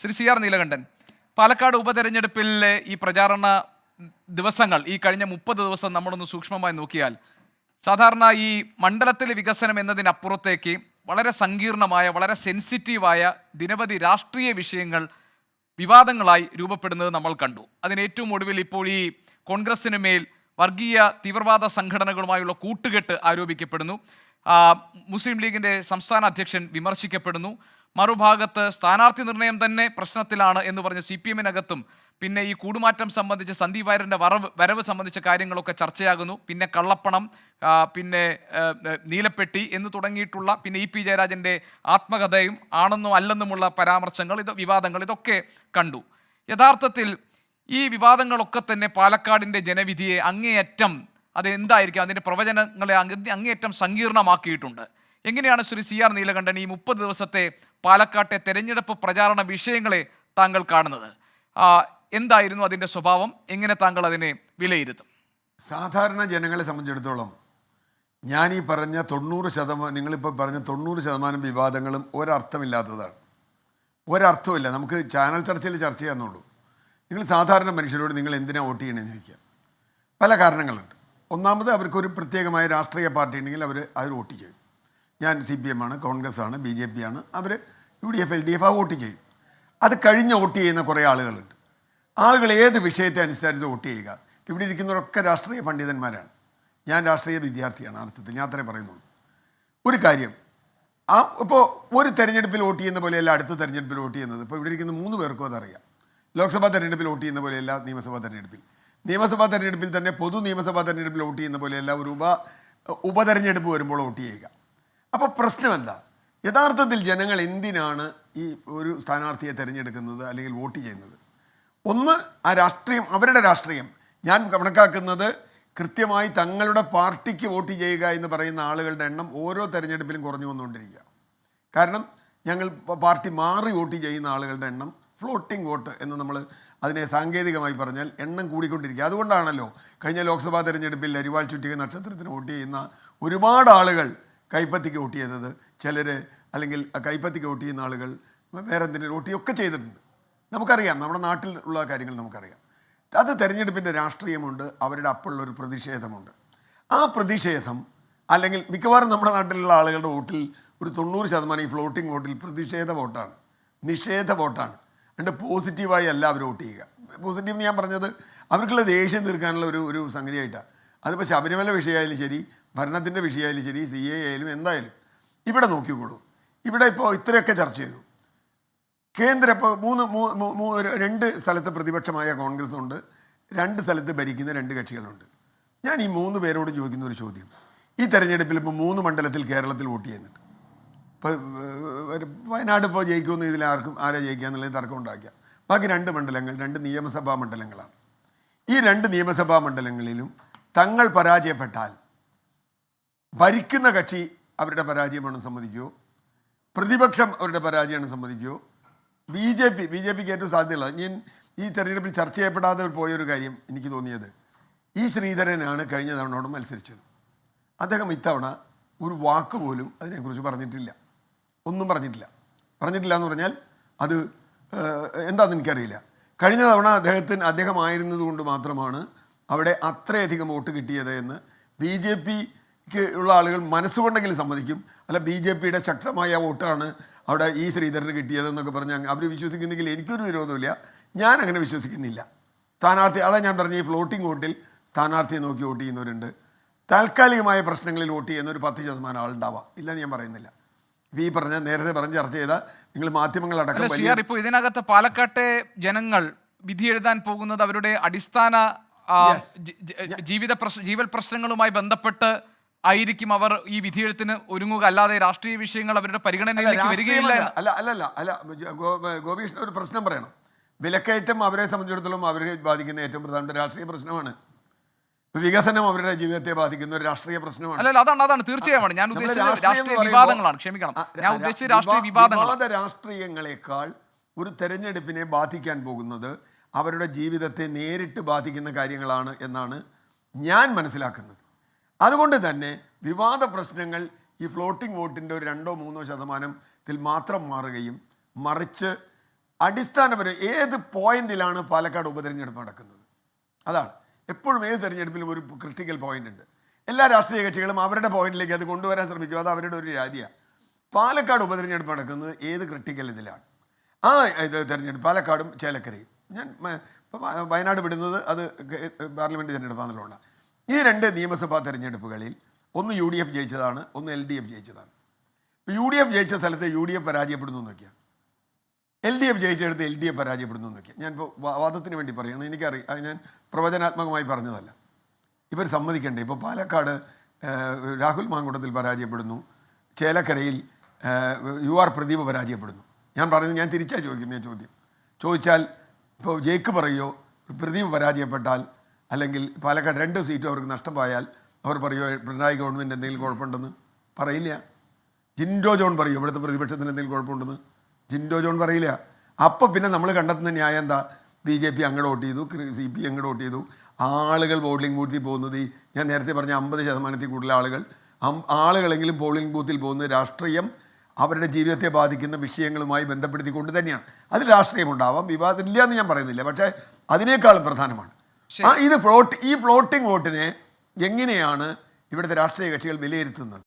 Shri C R Neelakantan Palakkad ഉപതെരഞ്ഞെടുപ്പിലെ ഈ പ്രചാരണ ദിവസങ്ങൾ ഈ കഴിഞ്ഞ മുപ്പത് ദിവസം നമ്മളൊന്ന് സൂക്ഷ്മമായി നോക്കിയാൽ സാധാരണ ഈ മണ്ഡലത്തിലെ വികസനം എന്നതിനപ്പുറത്തേക്ക് വളരെ സങ്കീർണമായ വളരെ സെൻസിറ്റീവായ നിരവധി രാഷ്ട്രീയ വിഷയങ്ങൾ വിവാദങ്ങളായി രൂപപ്പെടുന്നത് നമ്മൾ കണ്ടു. അതിന് ഏറ്റവും ഒടുവിൽ ഇപ്പോൾ ഈ കോൺഗ്രസിന് മേൽ വർഗീയ തീവ്രവാദ സംഘടനകളുമായുള്ള കൂട്ടുകെട്ട് ആരോപിക്കപ്പെടുന്നു. മുസ്ലിം ലീഗിന്റെ സംസ്ഥാന അധ്യക്ഷൻ വിമർശിക്കപ്പെടുന്നു. മറുഭാഗത്ത് സ്ഥാനാർത്ഥി നിർണയം തന്നെ പ്രശ്നത്തിലാണ് എന്ന് പറഞ്ഞ് സി പി എമ്മിനകത്തും പിന്നെ ഈ കൂടുമാറ്റം സംബന്ധിച്ച് സന്ദീപ് വാര്യരുടെ വരവ് വരവ് സംബന്ധിച്ച കാര്യങ്ങളൊക്കെ ചർച്ചയാകുന്നു. പിന്നെ കള്ളപ്പണം പിന്നെ നീലപ്പെട്ടി എന്ന് തുടങ്ങിയിട്ടുള്ള പിന്നെ ഇ പി ജയരാജന്റെ ആത്മകഥയും ആണെന്നോ അല്ലെന്നുമുള്ള പരാമർശങ്ങൾ ഇത് വിവാദങ്ങൾ ഇതൊക്കെ കണ്ടു. യഥാർത്ഥത്തിൽ ഈ വിവാദങ്ങളൊക്കെ തന്നെ പാലക്കാടിന്റെ ജനവിധിയെ അങ്ങേയറ്റം അത് എന്തായിരിക്കും അതിന്റെ പ്രവചനങ്ങളെ അങ്ങേയറ്റം സങ്കീർണമാക്കിയിട്ടുണ്ട്. എങ്ങനെയാണ് ശ്രീ സി ആർ നീലകണ്ഠൻ ഈ മുപ്പത് ദിവസത്തെ പാലക്കാട്ടെ തെരഞ്ഞെടുപ്പ് പ്രചാരണ വിഷയങ്ങളെ താങ്കൾ കാണുന്നത്? എന്തായിരുന്നു അതിന്റെ സ്വഭാവം? എങ്ങനെ താങ്കൾ അതിനെ വിലയിരുത്തും? സാധാരണ ജനങ്ങളെ സംബന്ധിച്ചിടത്തോളം ഞാൻ ഈ പറഞ്ഞ തൊണ്ണൂറ് ശതമാനം നിങ്ങളിപ്പോൾ പറഞ്ഞ തൊണ്ണൂറ് ശതമാനം വിവാദങ്ങളും ഒരർത്ഥമില്ലാത്തതാണ്. ഒരർത്ഥമില്ല നമുക്ക് ചാനൽ ചർച്ചയിൽ ചർച്ച ചെയ്യാമെന്നുള്ളൂ നിങ്ങൾ സാധാരണ മനുഷ്യരോട് നിങ്ങൾ എന്തിനാണ് വോട്ട് ചെയ്യണമെന്ന് ചോദിക്കുക. പല കാരണങ്ങളുണ്ട്. ഒന്നാമത് അവർക്കൊരു പ്രത്യേകമായ രാഷ്ട്രീയ പാർട്ടി ഉണ്ടെങ്കിൽ അവർ അവർ വോട്ട് ചെയ്യും. ഞാൻ സി പി എം ആണ് കോൺഗ്രസ് ആണ് ബി ജെ പി ആണ് അവർ U D F L D F ആ വോട്ട് ചെയ്യും. അത് കഴിഞ്ഞ് വോട്ട് ചെയ്യുന്ന കുറേ ആളുകളുണ്ട്. ആളുകൾ ഏത് വിഷയത്തെ അനുസരിച്ച് വോട്ട് ചെയ്യുക? ഇവിടെ ഇരിക്കുന്നവരൊക്കെ രാഷ്ട്രീയ പണ്ഡിതന്മാരാണ്. ഞാൻ രാഷ്ട്രീയ വിദ്യാർത്ഥിയാണ് അർത്ഥത്തിൽ ഞാൻ അത്രേ പറയുന്നുള്ളൂ. ഒരു കാര്യം ആ ഇപ്പോൾ ഒരു തെരഞ്ഞെടുപ്പിൽ വോട്ട് ചെയ്യുന്ന പോലെയല്ല അടുത്ത തെരഞ്ഞെടുപ്പിൽ വോട്ട് ചെയ്യുന്നത്. ഇപ്പോൾ ഇവിടെ ഇരിക്കുന്ന മൂന്ന് പേർക്കും അതറിയാം. ലോക്സഭാ തെരഞ്ഞെടുപ്പിൽ വോട്ട് ചെയ്യുന്ന പോലെയല്ല നിയമസഭാ തെരഞ്ഞെടുപ്പിൽ. നിയമസഭാ തെരഞ്ഞെടുപ്പിൽ തന്നെ പൊതു നിയമസഭാ തെരഞ്ഞെടുപ്പിൽ വോട്ട് ചെയ്യുന്ന പോലെയല്ല ഒരു ഉപ ഉപതെരഞ്ഞെടുപ്പ് വരുമ്പോൾ വോട്ട് ചെയ്യുക. അപ്പോൾ പ്രശ്നം എന്താ യഥാർത്ഥത്തിൽ ജനങ്ങൾ എന്തിനാണ് ഈ ഒരു സ്ഥാനാർത്ഥിയെ തിരഞ്ഞെടുക്കുന്നത് അല്ലെങ്കിൽ വോട്ട് ചെയ്യുന്നത്? ഒന്ന് ആ രാഷ്ട്രീയം അവരുടെ രാഷ്ട്രീയം. ഞാൻ കണക്കാക്കുന്നത് കൃത്യമായി തങ്ങളുടെ പാർട്ടിക്ക് വോട്ട് ചെയ്യുക എന്ന് പറയുന്ന ആളുകളുടെ എണ്ണം ഓരോ തെരഞ്ഞെടുപ്പിലും കുറഞ്ഞു വന്നുകൊണ്ടിരിക്കുക. കാരണം ഞങ്ങൾ പാർട്ടി മാറി വോട്ട് ചെയ്യുന്ന ആളുകളുടെ എണ്ണം ഫ്ലോട്ടിംഗ് വോട്ട് എന്ന് നമ്മൾ അതിനെ സാങ്കേതികമായി പറഞ്ഞാൽ എണ്ണം കൂടിക്കൊണ്ടിരിക്കുക. അതുകൊണ്ടാണല്ലോ കഴിഞ്ഞ ലോക്സഭാ തെരഞ്ഞെടുപ്പിൽ അരിവാൾ ചുറ്റിക നക്ഷത്രത്തിന് വോട്ട് ചെയ്യുന്ന ഒരുപാട് ആളുകൾ കൈപ്പത്തിക്ക് വോട്ട് ചെയ്തത്. ചിലർ അല്ലെങ്കിൽ കൈപ്പത്തിക്ക് വോട്ട് ചെയ്യുന്ന ആളുകൾ വേറെ എന്തിനും വോട്ട് ചെയ്യുകയൊക്കെ ചെയ്തിട്ടുണ്ട്. നമുക്കറിയാം. നമ്മുടെ നാട്ടിൽ ഉള്ള കാര്യങ്ങൾ നമുക്കറിയാം. അത് തെരഞ്ഞെടുപ്പിന്റെ രാഷ്ട്രീയമുണ്ട്. അവരുടെ അപ്പുള്ള ഒരു പ്രതിഷേധമുണ്ട്. ആ പ്രതിഷേധം അല്ലെങ്കിൽ മിക്കവാറും നമ്മുടെ നാട്ടിലുള്ള ആളുകളുടെ വോട്ടിൽ ഒരു തൊണ്ണൂറ് ശതമാനം ഈ ഫ്ലോട്ടിംഗ് വോട്ടിൽ പ്രതിഷേധ വോട്ടാണ്. നിഷേധ വോട്ടാണ്. അതുകൊണ്ട് പോസിറ്റീവായി അല്ല അവർ വോട്ട് ചെയ്യുക. പോസിറ്റീവ് എന്ന് ഞാൻ പറഞ്ഞത് അവർക്കുള്ള ദേഷ്യം തീർക്കാനുള്ള ഒരു ഒരു സംഗതിയായിട്ടാണ്. അതിപ്പോൾ ശബരിമല വിഷയമായാലും ശരി ഭരണത്തിന്റെ വിഷയമായാലും ശരി സി എ ആയാലും എന്തായാലും. ഇവിടെ നോക്കിക്കോളൂ. ഇവിടെ ഇപ്പോൾ ഇത്രയൊക്കെ ചർച്ച ചെയ്തു. കേന്ദ്ര ഇപ്പോൾ മൂന്ന് രണ്ട് സ്ഥലത്ത് പ്രതിപക്ഷമായ കോൺഗ്രസ് ഉണ്ട്. രണ്ട് സ്ഥലത്ത് ഭരിക്കുന്ന രണ്ട് കക്ഷികളുണ്ട്. ഞാൻ ഈ മൂന്ന് പേരോട് ചോദിക്കുന്ന ഒരു ചോദ്യം. ഈ തെരഞ്ഞെടുപ്പിൽ ഇപ്പോൾ മൂന്ന് മണ്ഡലത്തിൽ കേരളത്തിൽ വോട്ട് ചെയ്യുന്നുണ്ട്. ഇപ്പോൾ വയനാട് ഇപ്പോൾ ജയിക്കുമെന്ന് ഇതിൽ ആർക്കും ആരാ ജയിക്കുക എന്നുള്ളത് തർക്കം ഉണ്ടാക്കുക. ബാക്കി രണ്ട് മണ്ഡലങ്ങൾ രണ്ട് നിയമസഭാ മണ്ഡലങ്ങളാണ്. ഈ രണ്ട് നിയമസഭാ മണ്ഡലങ്ങളിലും തങ്ങൾ പരാജയപ്പെട്ടാൽ ഭരിക്കുന്ന കക്ഷി അവരുടെ പരാജയമാണെന്ന് സമ്മതിക്കുമോ പ്രതിപക്ഷം അവരുടെ പരാജയമാണെന്ന് സമ്മതിക്കുമോ B J P B J പിക്ക് ഏറ്റവും സാധ്യതയുള്ള ഞാൻ ഈ തെരഞ്ഞെടുപ്പിൽ ചർച്ച ചെയ്യപ്പെടാതെ പോയൊരു കാര്യം എനിക്ക് തോന്നിയത് ഈ ശ്രീധരനാണ് കഴിഞ്ഞ തവണയോട് മത്സരിച്ചത്. അദ്ദേഹം ഇത്തവണ ഒരു വാക്ക് പോലും അതിനെക്കുറിച്ച് പറഞ്ഞിട്ടില്ല. ഒന്നും പറഞ്ഞിട്ടില്ല. പറഞ്ഞിട്ടില്ല എന്ന് പറഞ്ഞാൽ അത് എന്താണെന്ന് എനിക്കറിയില്ല. കഴിഞ്ഞ തവണ അദ്ദേഹത്തിന് അദ്ദേഹമായിരുന്നത് കൊണ്ട് മാത്രമാണ് അവിടെ അത്രയധികം വോട്ട് കിട്ടിയത് എന്ന് ബി ജെ പിക്ക് ഉള്ള ആളുകൾ മനസ്സുകൊണ്ടെങ്കിലും സമ്മതിക്കും. അല്ല ബി ജെ പിയുടെ ശക്തമായ വോട്ടാണ് അവിടെ ഈ ശ്രീധരന് കിട്ടിയതെന്നൊക്കെ പറഞ്ഞ് അവർ വിശ്വസിക്കുന്നെങ്കിൽ എനിക്കൊരു വിരോധമില്ല ഞാൻ അങ്ങനെ വിശ്വസിക്കുന്നില്ല. സ്ഥാനാർത്ഥി അതാ ഞാൻ പറഞ്ഞ ഈ ഫ്ലോട്ടിംഗ് വോട്ടിൽ സ്ഥാനാർത്ഥിയെ നോക്കി വോട്ട് ചെയ്യുന്നവരുണ്ട്. താൽക്കാലികമായ പ്രശ്നങ്ങളിൽ വോട്ട് ചെയ്യുന്ന ഒരു പത്ത് ശതമാനം ആളുണ്ടാവാം. ഇല്ലെന്ന് ഞാൻ പറയുന്നില്ല. ഇപ്പം ഈ പറഞ്ഞ നേരത്തെ പറഞ്ഞ് ചർച്ച ചെയ്ത നിങ്ങൾ മാധ്യമങ്ങളടക്കം ഇപ്പോൾ ഇതിനകത്ത് പാലക്കാട്ടെ ജനങ്ങൾ വിധി എഴുതാൻ പോകുന്നത് അവരുടെ അടിസ്ഥാന ജീവിത പ്രശ്ന ജീവൽ പ്രശ്നങ്ങളുമായി ബന്ധപ്പെട്ട് ആയിരിക്കും അവർ ഈ വിധിയെഴുത്തിന് ഒരുങ്ങുക. അല്ലാതെ രാഷ്ട്രീയ വിഷയങ്ങൾ അവരുടെ പരിഗണനയിലേക്ക് വരികയില്ല അല്ല. അല്ല അല്ല അല്ല ഗോപീഷ്ണ ഒരു പ്രശ്നം പറയണം. വിലക്കയറ്റം അവരെ സംബന്ധിച്ചിടത്തോളം അവരെ ബാധിക്കുന്ന ഏറ്റവും പ്രധാനപ്പെട്ട രാഷ്ട്രീയ പ്രശ്നമാണ്. വികസനം അവരുടെ ജീവിതത്തെ ബാധിക്കുന്ന ഒരു രാഷ്ട്രീയ പ്രശ്നമാണ്. അല്ല അതാണ് അതാണ്. തീർച്ചയായും ഞാൻ ഉദ്ദേശിച്ചത് രാഷ്ട്രീയം വിവാദങ്ങളാണ്. ക്ഷമിക്കണം. ഞാൻ ഉദ്ദേശിച്ചത് രാഷ്ട്രീയ വിവാദങ്ങൾ രാഷ്ട്രീയങ്ങളെക്കാൾ ഒരു തെരഞ്ഞെടുപ്പിനെ ബാധിക്കാൻ പോകുന്നത് അവരുടെ ജീവിതത്തെ നേരിട്ട് ബാധിക്കുന്ന കാര്യങ്ങളാണ് എന്നാണ് ഞാൻ മനസ്സിലാക്കുന്നത്. അതുകൊണ്ട് തന്നെ വിവാദ പ്രശ്നങ്ങൾ ഈ ഫ്ലോട്ടിംഗ് വോട്ടിന്റെ ഒരു രണ്ടോ മൂന്നോ ശതമാനത്തിൽ മാത്രം മാറുകയും മറിച്ച് അടിസ്ഥാനപരം ഏത് പോയിന്റിലാണ് പാലക്കാട് ഉപതെരഞ്ഞെടുപ്പ് നടക്കുന്നത്? അതാണ്. എപ്പോഴും ഏത് തെരഞ്ഞെടുപ്പിലും ഒരു ക്രിട്ടിക്കൽ പോയിന്റ് ഉണ്ട്. എല്ലാ രാഷ്ട്രീയ കക്ഷികളും അവരുടെ പോയിന്റിലേക്ക് അത് കൊണ്ടുവരാൻ ശ്രമിക്കും. അത് അവരുടെ ഒരു രാജ്യമാണ് പാലക്കാട് ഉപതെരഞ്ഞെടുപ്പ് നടക്കുന്നത് ഏത് ക്രിട്ടിക്കൽ ഇതിലാണ്? ആ ഇത് തെരഞ്ഞെടുപ്പ്. പാലക്കാടും ചേലക്കരയും. ഞാൻ വയനാട് വിടുന്നത് അത് പാർലമെന്റ് തിരഞ്ഞെടുപ്പാണെന്നുള്ളതാണ് ഈ രണ്ട് നിയമസഭാ തെരഞ്ഞെടുപ്പുകളിൽ ഒന്ന് യു ഡി എഫ് ജയിച്ചതാണ് ഒന്ന് എൽ ഡി എഫ് ജയിച്ചതാണ്. ഇപ്പോൾ യു ഡി എഫ് ജയിച്ച സ്ഥലത്ത് യു ഡി എഫ് പരാജയപ്പെടുന്നു എന്ന് നോക്കിയാൽ എൽ ഡി എഫ് ജയിച്ചെടുത്ത് എൽ ഡി എഫ് പരാജയപ്പെടുന്നു എന്നൊക്കെയാണ് ഞാനിപ്പോൾ വാദത്തിന് വേണ്ടി പറയുന്നത് എനിക്കറിയാം. ഞാൻ പ്രവചനാത്മകമായി പറഞ്ഞതല്ല. ഇവർ സമ്മതിക്കണ്ടേ? ഇപ്പോൾ പാലക്കാട് രാഹുൽ മാങ്കുടത്തിൽ പരാജയപ്പെടുന്നു. ചേലക്കരയിൽ യു ആർ പ്രദീപ് പരാജയപ്പെടുന്നു. ഞാൻ പറയുന്നത് ഞാൻ തിരിച്ചാണ് ചോദിക്കുന്നത് ചോദ്യം. ചോദിച്ചാൽ ഇപ്പോൾ ജയിക്ക് പറയുമോ പ്രദീപ് പരാജയപ്പെട്ടാൽ അല്ലെങ്കിൽ പാലക്കാട് രണ്ട് സീറ്റും അവർക്ക് നഷ്ടമായാൽ അവർ പറയുമോ പിണറായി ഗവൺമെന്റ് എന്തെങ്കിലും കുഴപ്പമുണ്ടെന്ന്? പറയില്ല. ജിൻഡോ ജോൺ പറയും ഇവിടുത്തെ പ്രതിപക്ഷത്തിന് എന്തെങ്കിലും കുഴപ്പമുണ്ടെന്ന്. ജിൻഡോ ജോൺ പറയില്ല. അപ്പോൾ പിന്നെ നമ്മൾ കണ്ടെത്തുന്ന ന്യായം എന്താ? ബി ജെ പി അങ്ങോട്ട് വോട്ട് ചെയ്തു സി പി അങ്ങോട്ട് വോട്ട് ചെയ്തു. ആളുകൾ പോളിംഗ് ബൂത്തിൽ പോകുന്നത് ഈ ഞാൻ നേരത്തെ പറഞ്ഞ അമ്പത് ശതമാനത്തിൽ കൂടുതൽ ആളുകൾ. ആളുകളെങ്കിലും പോളിംഗ് ബൂത്തിൽ പോകുന്നത് രാഷ്ട്രീയം അവരുടെ ജീവിതത്തെ ബാധിക്കുന്ന വിഷയങ്ങളുമായി ബന്ധപ്പെടുത്തിക്കൊണ്ട് തന്നെയാണ്. അതിൽ രാഷ്ട്രീയമുണ്ടാവാം വിവാദമില്ല എന്ന് ഞാൻ പറയുന്നില്ല. പക്ഷേ അതിനേക്കാളും പ്രധാനമാണ് ആ ഇത് ഫ്ലോട്ട് ഈ ഫ്ലോട്ടിംഗ് വോട്ടിനെ എങ്ങനെയാണ് ഇവിടുത്തെ രാഷ്ട്രീയ കക്ഷികൾ വിലയിരുത്തുന്നത്?